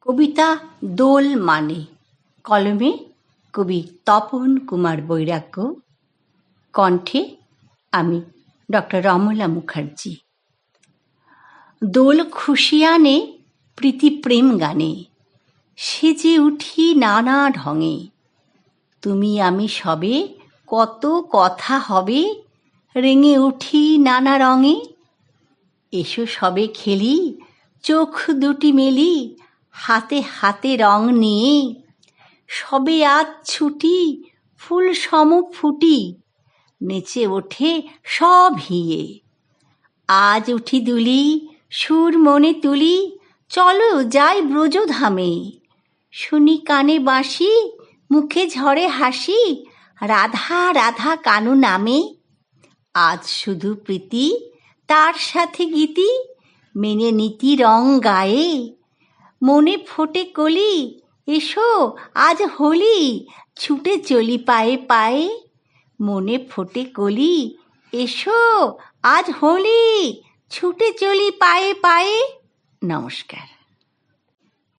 কবিতা দোল মানে। কলমে কবি তপন কুমার বৈরাগ্য। কণ্ঠে আমি ডক্টর রমলা মুখার্জি। দোল খুশিয়ানে প্রীতি প্রেম গানে। সেজে উঠি নানা ঢঙে। তুমি আমি সবে কত কথা হবে, রেঙে উঠি নানা রঙে। এসো সবে খেলি, চোখ দুটি মেলি হাতে হাতে রং নিয়ে, সবে আজ ছুটি, ফুল সম ফুটি, নেচে ওঠে সব হিয়ে। আজ উঠি দুলি, সুর মনে তুলি, চলো যাই ব্রজধামে। শুনি কানে বাঁশি, মুখে ঝরে হাসি, রাধা রাধা কানু নামে। আজ শুধু প্রীতি, তার সাথে গীতি, মেনে নীতি রং গায়ে। মনে ফোটে কলি, এসো, আজ হোলি, ছুটে চলি পায়ে পায়ে। মনে ফোটে কলি, এসো, আজ হোলি, ছুটে চলি পায়ে পায়ে। নমস্কার।